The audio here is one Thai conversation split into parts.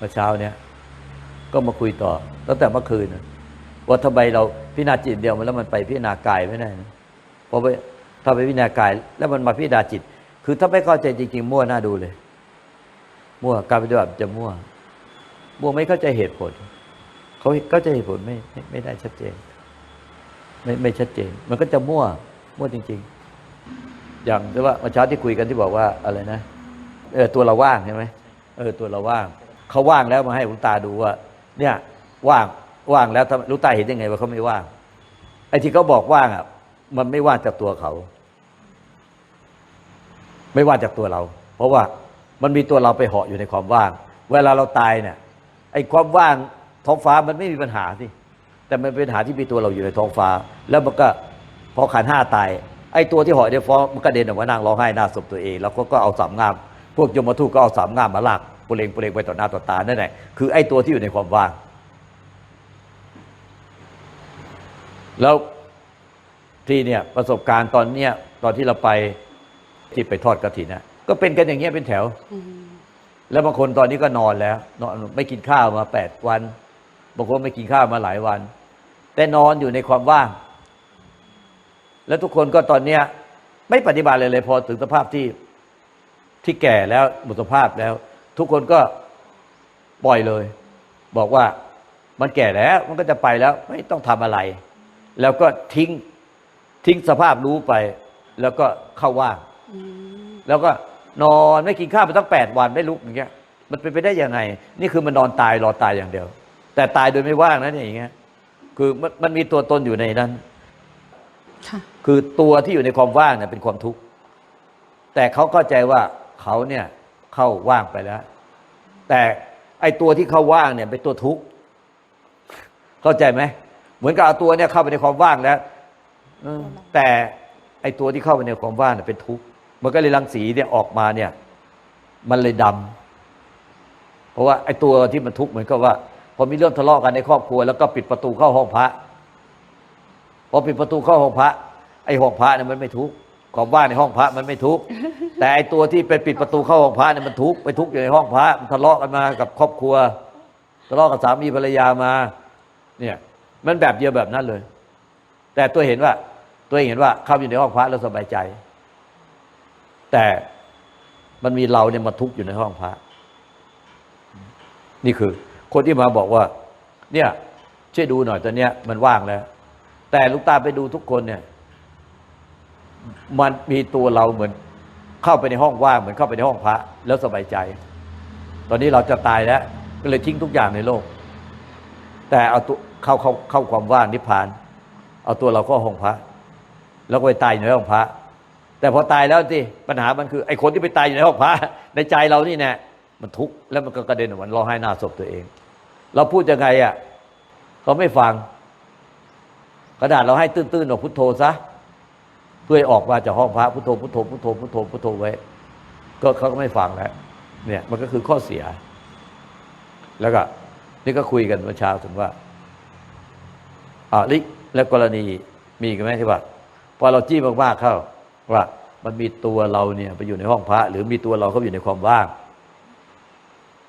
เมื่อเช้าเนี้ยก็มาคุยต่อ ตั้งแต่เมื่อคืนนะว่าทำไมเราพิจารณาจิตเดียวมันแล้วมันไปพิจารณากายไม่ได้นะเพราะไปถ้าไปพิจารณากาย แล้วมันมาพิจารณาจิต คือถ้าไม่เข้าใจจริงๆ มั่วน่าดูเลย มั่วการปฏิบัติจะมั่ว มั่วไม่เข้าใจเหตุผล เขาเข้าใจเหตุผลไม่ไม่ไม่ได้ชัดเจน ไม่ไม่ชัดเจน มันก็จะมั่ว มั่วจริง ๆ อย่างที่ว่าเมื่อเช้าที่คุยกันที่บอกว่าอะไรนะเออตัวเราว่างใช่ไหมเออตัวเราว่าง เขาว่างแล้วมาให้หลวงตาดูว่า เนี่ยว่างว่างแล้วหลวงตาเห็นยังไงว่าเขาไม่ว่างไอ้ที่เขาบอกว่างอะ มันไม่ว่างจากตัวเขา ไม่ว่างจากตัวเรา เพราะว่ามันมีตัวเราไปเหาะอยู่ในความว่าง เวลาเราตายเนี่ย ไอ้ความว่างท้องฟ้ามันไม่มีปัญหาสิแต่มันเป็นปัญหาที่มีตัวเราอยู่ในท้องฟ้า แล้วมันก็พอขันห้าตาย ไอ้ตัวที่เหาะในฟ้ามันก็เด่นออกมานั่งร้องไห้หน้าศพตัวเอง แล้วก็ก็เอาสามงาม พวกยมทูตก็เอาสามงามมาลาก ปุเรงปุเรงไปต่อหน้าต่อตานั่นแหละคือไอ้ตัวที่อยู่ในความว่าง แล้วที่เนี่ยประสบการณ์ตอนเนี้ยตอนที่เราไปที่ไปทอดกระถินนะก็เป็นกันอย่างเงี้ยเป็นแถว แล้วบางคนตอนนี้ก็นอนแล้วนอนไม่กินข้าวมาแปดวันบางคนไม่กินข้าวมาหลายวัน แต่นอนอยู่ในความว่าง แล้วทุกคนก็ตอนเนี้ยไม่ปฏิบัติเลยเลยพอถึงสภาพที่ที่แก่แล้วหมดสภาพแล้ว ทุกคนก็ปล่อยเลย บอกว่ามันแก่แล้วมันก็จะไปแล้วไม่ต้องทำอะไร แล้วก็ทิ้งทิ้งสภาพรู้ไป แล้วก็เข้าว่างอืมแล้วก็นอนไม่กินข้าวไปตั้งแปดวันไม่ลุกอย่างเงี้ย มันเป็นไปได้ยังไง นี่คือมันนอนตายรอตายอย่างเดียว แต่ตายโดยไม่ว่างนะเนี่ยอย่างเงี้ย คือมันมันมีตัวตนอยู่ในนั้นค่ะคือตัวที่อยู่ในความว่างเนี่ยเป็นความทุกข์แต่เขาเข้าใจว่าเขาเนี่ย เข้าว่างไปแล้ว แต่ไอตัวที่เข้าว่างเนี่ยเป็นตัวทุกข์เข้าใจไหมเหมือนกับเอาตัวเนี่ยเข้าไปในความว่างแล้วแต่ไอตัวที่เข้าไปในความว่างเนี่ยเป็นทุกข์มันก็เลยรังสีเนี่ยออกมาเนี่ย มันเลยดำเพราะว่าไอตัวที่มันทุกข์เหมือนกับว่าพอมีเรื่องทะเลาะกันในครอบครัว แล้วก็ปิดประตูเข้าห้องพระพอปิดประตูเข้าห้องพระไอห้องพระเนี่ยมันไม่ทุกข์ความว่างในห้องพระมันไม่ทุกข์ แต่ไอตัวที่ไปปิดประตูเข้าห้องพระเนี่ยมันทุกข์ไปทุกข์อยู่ในห้องพระมันทะเลาะกันมากับครอบครัวทะเลาะกับสามีภรรยามา เนี่ย มันแบบเดียวแบบนั้นเลย แต่ตัวเห็นว่า ตัวเองเห็นว่าเข้าอยู่ในห้องพระแล้วสบายใจ แต่มันมีเราเนี่ยมาทุกข์อยู่ในห้องพระ นี่คือ คนที่มาบอกว่า เนี่ยช่วยดูหน่อยตอนเนี้ยมันว่างแล้ว แต่ลูกตาไปดูทุกคนเนี่ย มันมีตัวเราเหมือน เข้าไปในห้องว่างเหมือนเข้าไปในห้องพระแล้วสบายใจ ตอนนี้เราจะตายแล้วก็เลยทิ้งทุกอย่างในโลก แต่เอาตัวเข้าเข้าเข้าความว่างนิพพาน เอาตัวเราเข้าห้องพระ แล้วก็ไปตายอยู่ในห้องพระ แต่พอตายแล้วที่ปัญหามันคือไอ้คนที่ไปตายอยู่ในห้องพระ ในใจเรานี่แน่มันทุกข์แล้วมันก็กระเด็นออกมาร้องไห้หน้าศพตัวเอง เราพูดยังไงอะเขาไม่ฟัง กระดาษเราให้ตื้นๆออกพุทโธซะ พื่อให้ออกมาจากห้องพระพุทโธพุทโธพุทโธพุทโธพุทโธไว้ ก็เขาก็ไม่ฟังแล้วเนี่ยมันก็คือข้อเสีย แล้วก็นี่ก็คุยกันเมื่อเช้าถึงว่าอ่าลิแล้วกรณีมีกันไหมที่ว่าพอเราจี้มากๆเข้าว่ามันมีตัวเราเนี่ยไปอยู่ในห้องพระ หรือมีตัวเราเขาอยู่ในความว่าง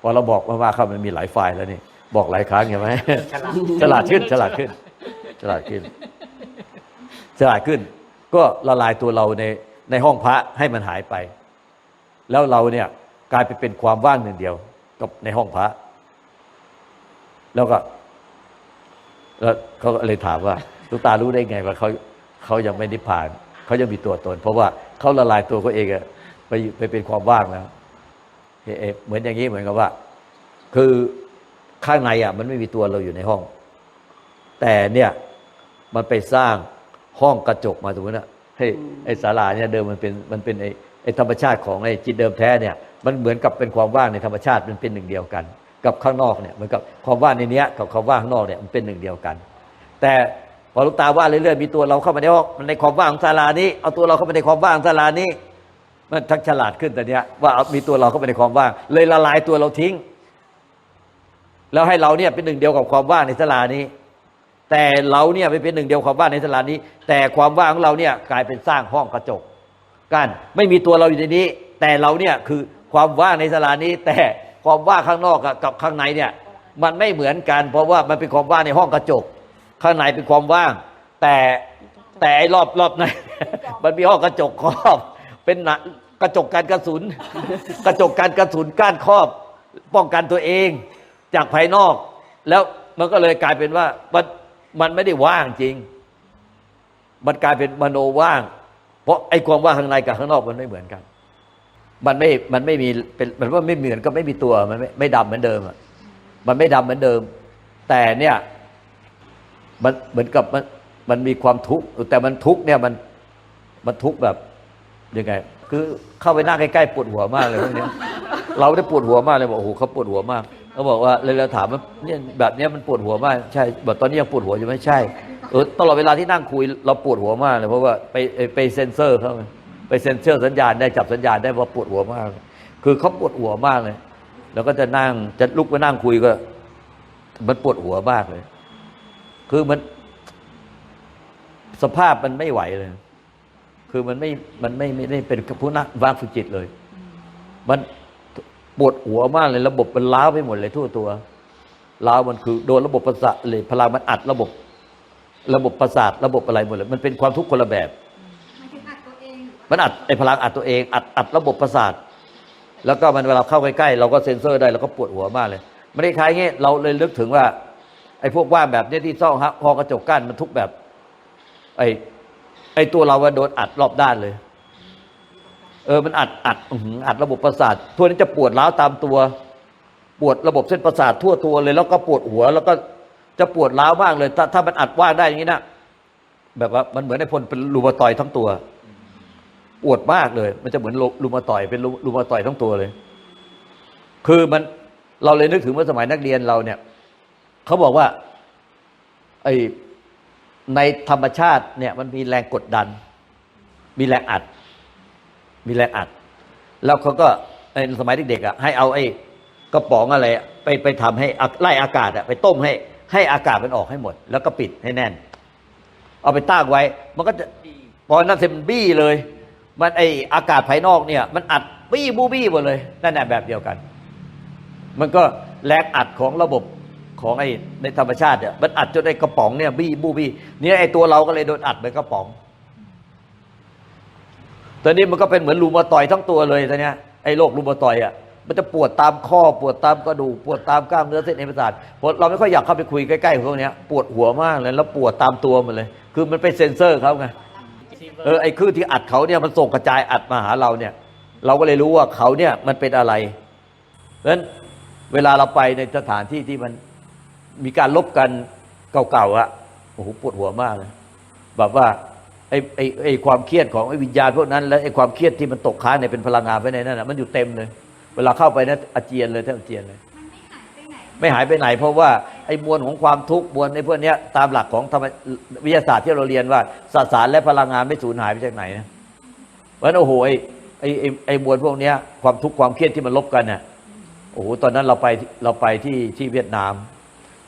พอเราบอกมากๆเข้ามันมีหลายฝ่ายแล้วนี่บอกหลายครั้งใช่ไหมฉลาดขึ้นฉลาดขึ้นฉลาดขึ้นฉลาดขึ้น ก็ละลายตัวเราในในห้องพระให้มันหายไป แล้วเราเนี่ยกลายไปเป็นความว่างหนึ่งเดียว กับในห้องพระ แล้วก็แล้วเขาเลยถามว่าลูกตารู้ได้ไงว่าเขาเขายังไม่นิพพานเขายังมีตัวตน เพราะว่าเขาละลายตัวเขาเองอะไปไปเป็นความว่างแล้วเอเหมือนอย่างนี้เหมือนกับว่า คือข้างในอะ มันไม่มีตัวเราอยู่ในห้อง แต่เนี่ยมันไปสร้าง ห้องกระจกมาสมมตินะให้ไอ้ศาลาเนี่ยเดิมมันเป็นมันเป็นไอ้ไอ้ธรรมชาติของไอ้จิตเดิมแท้เนี่ยมันเหมือนกับเป็นความว่างในธรรมชาติมันเป็นหนึ่งเดียวกัน กับข้างนอกเนี่ยเหมือนกับความว่างในเนี้ยกับความว่างข้างนอกเนี่ยมันเป็นหนึ่งเดียวกัน แต่พอหลูกตาว่าเรื่อยๆมีตัวเราเข้ามาในห้องในความว่างของศาลานี้เอาตัวเราเข้าไปในความว่างของศาลานี้ มันทักฉลาดขึ้นแต่เนี้ยว่าเอามีตัวเราเข้าไปในความว่าง เลยละลายตัวเราทิ้ง แล้วให้เราเนี่ยเป็นหนึ่งเดียวกับความว่างในศาลานี้ แต่เราเนี่ยไปเป็นหนึ่งเดียวความว่างในศาลานี้ แต่ความว่างของเราเนี่ยกลายเป็นสร้างห้องกระจกกันไม่มีตัวเราอยู่ในนี้ แต่เราเนี่ยคือความว่างในศาลานี้ แต่ความว่างข้างนอกกับข้างในเนี่ยมันไม่เหมือนกัน เพราะว่ามันเป็นความว่างในห้องกระจก ข้างในเป็นความว่าง แต่แต่ไอ้รอบรอบในมันมีห้องกระจกครอบ เป็นหนะกระจกการกระสุน กระจกการกระสุนก้านครอบ ป้องกันตัวเอง จากภายนอก แล้วมันก็เลยกลายเป็นว่า มันไม่ได้ว่างจริง มันกลายเป็นมโนว่าง เพราะไอ้ความว่างข้างในกับข้างนอกมันไม่เหมือนกัน มันไม่ มันไม่มีเป็นมันว่าไม่เหมือนก็ไม่มีตัว มันไม่ไม่ดำเหมือนเดิมอะ มันไม่ดำเหมือนเดิม แต่เนี่ยมันเหมือนกับมันมันมีความทุกข์แต่มันทุกข์เนี่ยมันมันทุกข์แบบยังไง คือเข้าไปนั่งใกล้ๆปวดหัวมากเลยพวกนี้เราได้ปวดหัวมากเลยบอกโอ้โหเขาปวดหัวมาก เขาบอกว่าเลยเราถามว่าเนี่ยแบบเนี้ยมันปวดหัวมากใช่บอกตอนนี้ยังปวดหัวอยู่ไหมใช่เออตลอดเวลาที่นั่งคุยเราปวดหัวมากเลยเพราะว่าไปไปเซ็นเซอร์เขาไงไปเซ็นเซอร์สัญญาณได้จับสัญญาณได้ว่าปวดหัวมาก คือเขาปวดหัวมากเลย แล้วก็จะนั่งจะลุกไปนั่งคุยก็ มันปวดหัวมากเลย คือมัน สภาพมันไม่ไหวเลย คือมันไม่มันไม่ไม่ได้เป็นผู้นักวางฝึกจิตเลย มัน ปวดหัวมากเลยระบบมันล้าวไปหมดเลยทั่วตัวล้าวมันคือโดนระบบประสาทเลยพลังมันอัดระบบ ระบบประสาทระบบอะไรหมดเลย มันเป็นความทุกข์คนละแบบ มันอัดไอ้พลังอัดตัวเอง อัดอัดระบบประสาท แล้วก็มันเวลาเข้าใกล้ๆเราก็เซ็นเซอร์ได้เราก็ปวดหัวมากเลยไม่ได้คล้ายๆงี้เราเลยนึกถึงว่า ไอ้พวกว่างแบบเนี้ยที่ซ่องฮะหอกระจกกั้นมันทุกแบบ ไอ้ไอ้ตัวเราว่าโดนอัดรอบด้านเลย เออมันอัดอัดอื้มอัดระบบประสาททั่วนี้จะปวดร้าวตามตัว ปวดระบบเส้นประสาททั่วตัวเลย แล้วก็ปวดหัว แล้วก็จะปวดร้าวมากเลย ถ้าถ้ามันอัดว่างได้อย่างนี้นะแบบว่ามันเหมือนไอ้พลเป็นรูมาตอยทั้งตัว ปวดมากเลย มันจะเหมือนรูมาตอยเป็นรูมาตอยทั้งตัวเลย คือมันเราเลยนึกถึงเมื่อสมัยนักเรียนเราเนี่ยเขาบอกว่า ไอในธรรมชาติเนี่ย มันมีแรงกดดัน มีแรงอัด มีแรงอัด แล้วเขาก็ในสมัยเด็กๆอะให้เอาไอ้กระป๋องอะไรอะไปไปทำให้อะไล่อากาศอะไปต้มให้ ให้อากาศมันออกให้หมด แล้วก็ปิดให้แน่น เอาไปตั้งไว้ มันก็จะพอนั้นเสร็จมันบี้เลย มันไออากาศภายนอกเนี่ย มันอัดบี้บูบี้หมดเลยนั่นแหละแบบเดียวกัน มันก็แรงอัดของระบบของไอ้ในธรรมชาติเนี่ยมันอัดจนไอ้กระป๋องเนี่ยบี้บูบี้เนี่ยไอ้ตัวเราก็เลยโดนอัดเหมือนกระป๋อง ตอนนี้มันก็เป็นเหมือนรูมาตอยทั้งตัวเลยตอนนี้ไอ้โรครูมาตอยอะมันจะปวดตามข้อปวดตามกระดูกปวดตามกล้ามเนื้อเส้นเอ็นประสาทเราไม่ค่อยอยากเข้าไปคุยใกล้ๆพวกนี้ปวดหัวมากเลยแล้วปวดตามตัวมันเลย คือมันไปเซ็นเซอร์เขาไงเออไอ้คลื่นที่อัดเขาเนี่ยมันส่งกระจายอัดมาหาเราเนี่ย เราก็เลยรู้ว่าเขาเนี่ยมันเป็นอะไรเพราะฉะนั้นเวลาเราไปในสถานที่ที่มันมีการลบกันเก่าๆอะโอ้โหปวดหัวมากเลยแบบว่า ไอ้ไอ้ไอ้ความเครียดของไอ้วิญญาณพวกนั้นและไอ้ความเครียดที่มันตกค้างในเป็นพลังงานไว้ในนั้นนะมันอยู่เต็มเลย เวลาเข้าไปนะอาเจียนเลยแทบอาเจียนเลย ไม่หายไปไหน เพราะว่าไอ้มวลของความทุกข์มวลในพวกนี้ตามหลักของธรรมวิทยาศาสตร์ที่เราเรียนว่าสสารและพลังงานไม่สูญหายไปจากไหนนะเพราะนั้นโอ้โหไอ้ไอ้ไอ้มวลพวกนี้ความทุกข์ความเครียดที่มันลบกันเนี่ยโอ้โหตอนนั้นเราไปเราไปที่ที่เวียดนาม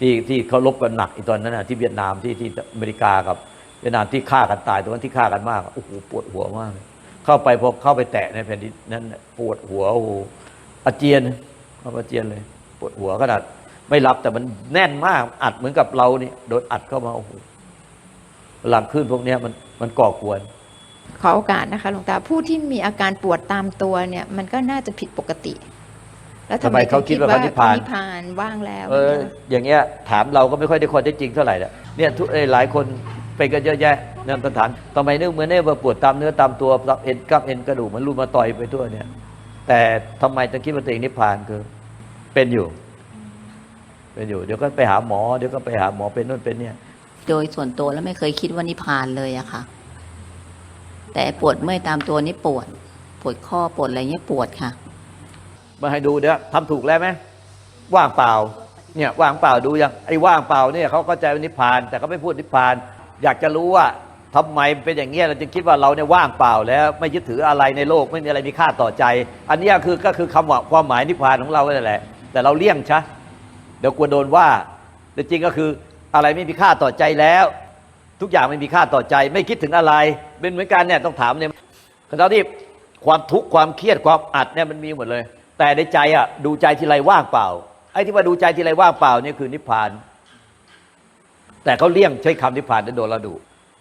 ที่ที่เขาลบกันหนักอีตอนนั้นนะที่เวียดนามที่ที่อเมริกากับ เวียดนามที่ฆ่ากันตายตรงนั้นที่ฆ่ากันมากโอ้โหปวดหัวมากเลยเข้าไปพอเข้าไปแตะในแผ่นดินนั้นน่ะปวดหัวโอ้โหอาเจียนเข้าอาเจียนเลย ปวดหัวขนาดไม่รับแต่มันแน่นมากอัดเหมือนกับเราเนี่ยโดนอัดเข้ามาโอ้โหหลังขึ้นพวกเนี้ยมันมันก่อกวนขอโอกาสนะคะหลวงตาผู้ที่มีอาการปวดตามตัวเนี่ย มันก็น่าจะผิดปกติ แล้วทำทำไมไมเขาคิดว่าพระนิพพานนิพพานว่างแล้ว เออ อย่างเงี้ยถามเราก็ไม่ค่อยได้ความเท็จจริงเท่าไหร่ละเนี่ยทุกเอ่อหลายคน ไปกันเยอะแยะนั่นสถานทำไมนึกเหมือนเนี่ยว่าปวดตามเนื้อตามตัวเอ็นกล้ามเอ็นกระดูกมันรูมาต่อยไปทั่วเนี่ย แต่ทำไมจะคิดว่าตัวเองนิพพานคือ เป็นอยู่ เป็นอยู่ เดี๋ยวก็ไปหาหมอเดี๋ยวก็ไปหาหมอเป็นนู่นเป็นเนี่ย โดยส่วนตัวแล้วไม่เคยคิดว่านิพพานเลยอะค่ะ แต่ปวดเมื่อยตามตัวนี่ปวด ปวดข้อปวดอะไรเงี้ยปวดค่ะ มาให้ดูเดี๋ยวทำถูกแล้วไหมว่างเปล่าเนี่ยว่างเปล่าดูยังไอ้ว่างเปล่าเนี่ยเขาเข้าใจว่านิพพาน แต่เขาไม่พูดนิพพาน อยากจะรู้ว่าทำไมเป็นอย่างเงี้ยเราจึงคิดว่าเราเนี่ยว่างเปล่าแล้วไม่ยึดถืออะไรในโลกไม่มีอะไรมีค่าต่อใจ อันนี้คือก็คือคำว่าความหมายนิพพานของเรานั่นแหละ แต่เราเลี่ยงชะเดี๋ยวกลัวโดนว่าแต่จริงก็คืออะไรไม่มีค่าต่อใจแล้ว ทุกอย่างไม่มีค่าต่อใจ ไม่คิดถึงอะไร เป็นเหมือนกันเนี่ยต้องถามเนี่ยขณะที่ความทุกข์ความเครียดความอัดเนี่ยมันมีหมดเลยแแต่ในใจอะดูใจทีไรว่างเปล่าไอ้ที่ว่าดูใจทีไรว่างเปล่านี่คือนิพพาน แต่เขาเลี่ยงใช้คำนิพพานนั้นโดนเราดู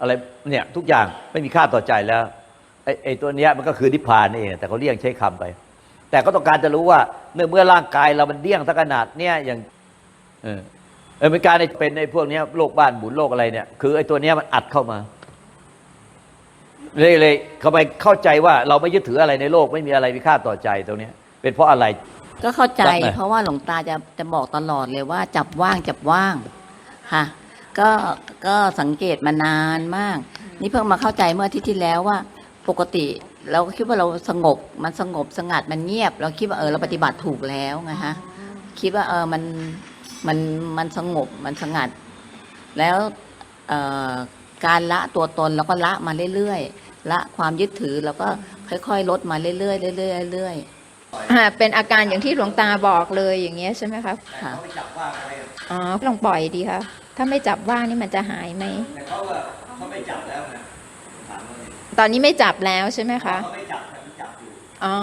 อะไรเนี่ยทุกอย่างไม่มีค่าต่อใจแล้วไอ้ไอ้ตัวเนี้ยมันก็คือนิพพานนี่เองแต่เขาเลี่ยงใช้คำไป แต่ก็ต้องการจะรู้ว่าเมื่อเมื่อร่างกายเรามันเลี่ยงสักขนาดเนี่ยอย่างเออเออเป็นการเป็นในพวกเนี้ยโรคบ้านหมุนโรคอะไรเนี่ย คือไอ้ตัวเนี้ยมันอัดเข้ามาเลยเลยเขาไปเข้าใจว่าเราไม่ยึดถืออะไรในโลกไม่มีอะไรมีค่าต่อใจตรงเนี้ย เป็นเพราะอะไร ก็เข้าใจจับหน่อยเพราะว่าหลวงตาจะจะบอกตลอดเลยว่า จับว่างจับว่างค่ะ ก็ก็สังเกตมานานมาก นี่เพิ่งมาเข้าใจเมื่ออาทิตย์ที่แล้วว่าปกติเราก็คิดว่าเราสงบมันสงบสงัดมันเงียบ เราคิดว่าเออเราปฏิบัติถูกแล้วไงฮะคิดว่าเออมันมันมันสงบมันสงัด แล้วเอ่อการละตัวตนเราก็ละมาเรื่อยๆละความยึดถือเราก็ค่อยๆลดมาเรื่อยๆเรื่อยๆเรื่อยๆอ่าเป็นอาการอย่างที่หลวงตาบอกเลยอย่างเงี้ยใช่ไหมคะค่ะอ๋อลองปล่อยดีค่ะ ถ้าไม่จับว่างนี่มันจะหายไหมแต่เขาว่าเขาไม่จับแล้วนะตอนนี้ไม่จับแล้วใช่ไหมคะ เขาไม่จับแต่มันจับอยู่อ๋อ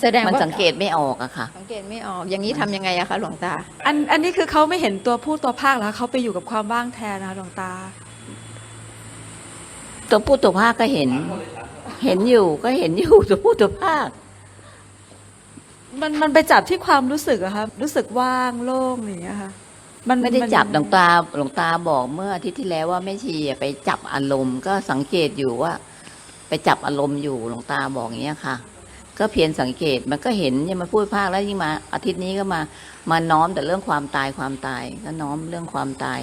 แสดงมันว่าสังเกตไม่ออกอะค่ะ สังเกตไม่ออก อย่างนี้ทำยังไงอะคะหลวงตา อันอันนี้คือเขาไม่เห็นตัวผู้ตัวภาคแล้วเขาไปอยู่กับความว่างแทนนะคะหลวงตา ตัวพูดตัวภาคก็เห็น เห็นอยู่ก็เห็นอยู่ ตัวพูดตัวภาค มันมันไปจับที่ความรู้สึกอะค่ะรู้สึกว่างโล่งอย่างเงี้ยค่ะ มันไม่ได้นจับหลวงตาหลวงตาบอกเมื่ออาทิตย์ที่แล้วว่าแม่ชีไปจับอารมณ์ ก็สังเกตอยู่ว่า ไปจับอารมณ์อยู่หลวงตาบอกอย่างเงี้ยค่ะ ก็เพียรสังเกตมันก็เห็นยังมาพูดภาคแล้วยิ่งมา อาทิตย์นี้ก็มา มาน้อมแต่เรื่องความตายความตาย ก็น้อมเรื่องความตาย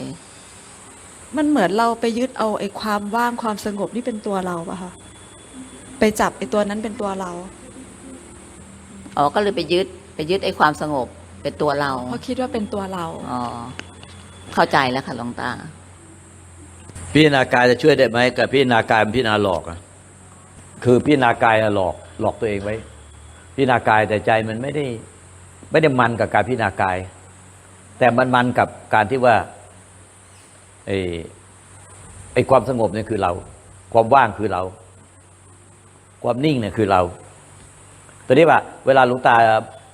มันเหมือนเราไปยึดเอาไอ้ความว่างความสงบนี่เป็นตัวเราปะคะไปจับไอ้ตัวนั้นเป็นตัวเราอ๋อก็เลยไปยึดไปยึดไอ้ความสงบ เป็นตัวเรา เพราะคิดว่าเป็นตัวเรา อ๋อ เข้าใจแล้วค่ะหลวงตา พิจารณากายจะช่วยได้ไหมกับพิจารณากายมันพิจารณาหลอกอะคือพิจารณากายอะหลอกหลอกตัวเองไว้ พิจารณากายแต่ใจมันไม่ได้ ไม่ได้มันกับการพิจารณากาย แต่มันมันกับการที่ว่าไอ้ไอ้ความสงบเนี่ยคือเรา ความว่างคือเรา ความนิ่งเนี่ยคือเราตัวนี้ว่า เวลาหลวงตา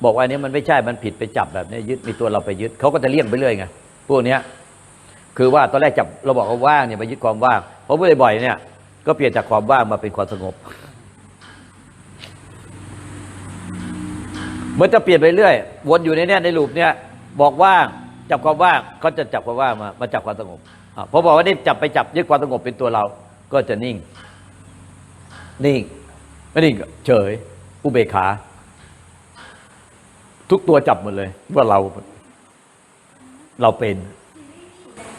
บอกว่าอันนี้มันไม่ใช่มันผิดไปจับแบบนี้ยึดมีตัวเราไปยึดเขาก็จะเลี่ยงไปเรื่อยไงพวกเนี้ยคือว่าตอนแรกจับเราบอกว่าว่างเนี่ยไปยึดความว่างเพอพูดบ่อยๆเนี่ยก็เปลี่ยนจากความว่างมาเป็นความสงบมันจะเปลี่ยนไปเรื่อย วนอยู่ในเนี้ยในลูปเนี่ยบอกว่างจับความว่างก็จะจับความว่างมามาจับความสงบพอบอกว่านี่จับไปจับยึดความสงบเป็นตัวเรา ก็จะนิ่ง นิ่งไม่นิ่งเฉย อุเบกขา ทุกตัวจับหมดเลย ว่าเรา เราเป็น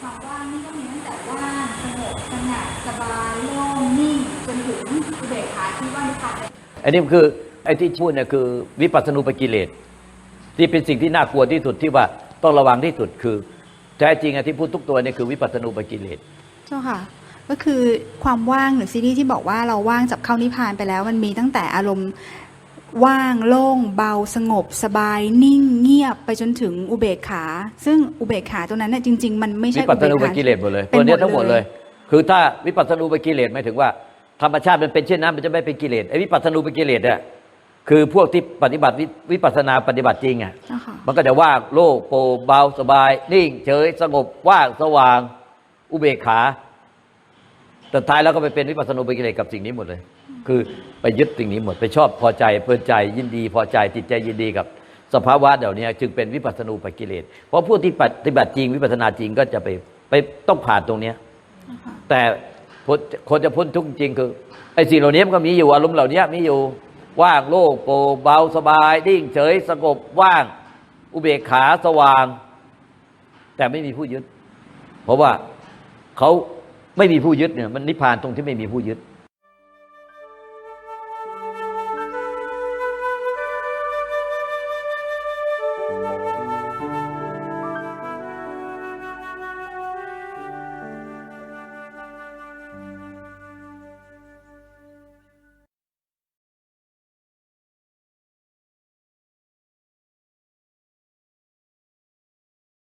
ความว่างนี่ก็มีตั้งแต่ว่างสงบสงัดสบายโล่งนิ่งจนถึงอุเบกขาที่ว่านิพพานเลยอันนี้คือไอ้ที่พูดเนี่ยคือ วิปัสสนูปกิเลสที่เป็นสิ่งที่น่ากลัวที่สุดที่ว่าต้องระวังที่สุดคือแท้จริงอะที่พูดทุกตัวเนี่ยคือวิปัสสนูปกิเลสเจ้าค่ะก็คือความว่างหรือซีรีส์ที่บอกว่าเราว่างจับเข้านิพพานไปแล้ว มันมีตั้งแต่อารมณ์ ว่างโล่งเบาสงบ สบาย นิ่งเงียบไปจนถึงอุเบกขา ซึ่งอุเบกขาตรงนั้นเนี่ยจริง ๆ มันไม่ใช่วิปัสสนูปอุบกขากิเลสหมดเลยเป็นตัวเนี้ยหมดทั้งหมดเลยเลย คือถ้าวิปัสสนูปกิเลสหมายถึงว่าธรรมชาติมันเป็นเช่นนั้นมันจะไม่เป็นกิเลสไอ้วิปัสสนูปกิเลสเนี่ยคือพวกที่ปฏิบัติวิวิปัสสนาปฏิบัติจริงอะเจ้าค่ะ มันก็จะว่างโล่งโปร่งเบาสบาย นิ่ง เฉยสงบว่างสว่าง อุเบกขา แต่ท้ายแล้วก็ไปเป็นวิปัสสนูปกิเลสกับสิ่งนี้หมดเลย คือไปยึดสิ่งนี้หมดไปชอบพอใจเพลินใจยินดี พอใจติดใจยินดีกับสภาวะเดี๋ยวนี้จึงเป็นวิปัสสนูปกิเลส เพราะผู้ที่ปฏิบัติจริงวิปัสนาจริงก็จะไปไปต้องผ่านตรงเนี้ยแต่คนจะพ้นทุกข์จริงคือไอ้สิ่งเหล่านี้มันก็มีอยู่อารมณ์เหล่านี้มีอยู่ว่างโล่งโปร่งเบาสบายนิ่งเฉยสงบว่างอุเบกขาสว่าง แต่ไม่มีผู้ยึด เพราะว่าเขา ไม่มีผู้ยึดเนี่ยมันนิพพานตรงที่ไม่มีผู้ยึด